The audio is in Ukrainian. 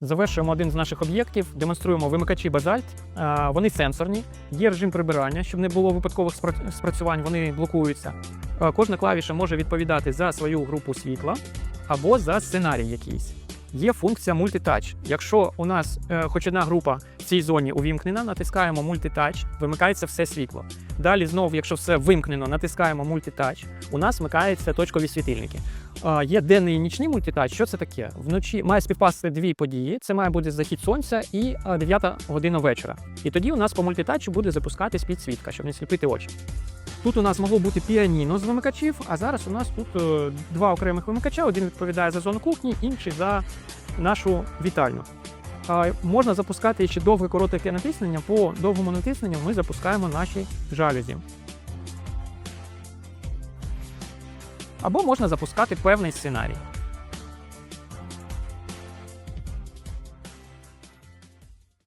Завершуємо один з наших об'єктів, демонструємо вимикачі базальт. Е, Вони сенсорні, є режим прибирання, щоб не було випадкових спрацювань, вони блокуються. Е, Кожна клавіша може відповідати за свою групу світла або за сценарій якийсь. Є функція мультитач. Якщо у нас е, хоч одна група в цій зоні увімкнена, натискаємо мультитач, вимикається все світло. Далі знову, якщо все вимкнено, натискаємо мультитач, у нас вмикаються точкові світильники. Є денний і нічний мультитач. Що це таке? Вночі має співпасти дві події. Це має бути захід сонця і е, 9 година вечора. І тоді у нас по мультитачу буде запускатись підсвітка, щоб не сліпити очі. Тут у нас могло бути піаніно з вимикачів, а зараз у нас тут е, два окремих вимикача. Один відповідає за зону кухні, інший за нашу вітальню. Можна запускати ще довге коротке натиснення. По довгому натисненню ми запускаємо наші жалюзі. Або можна запускати певний сценарій.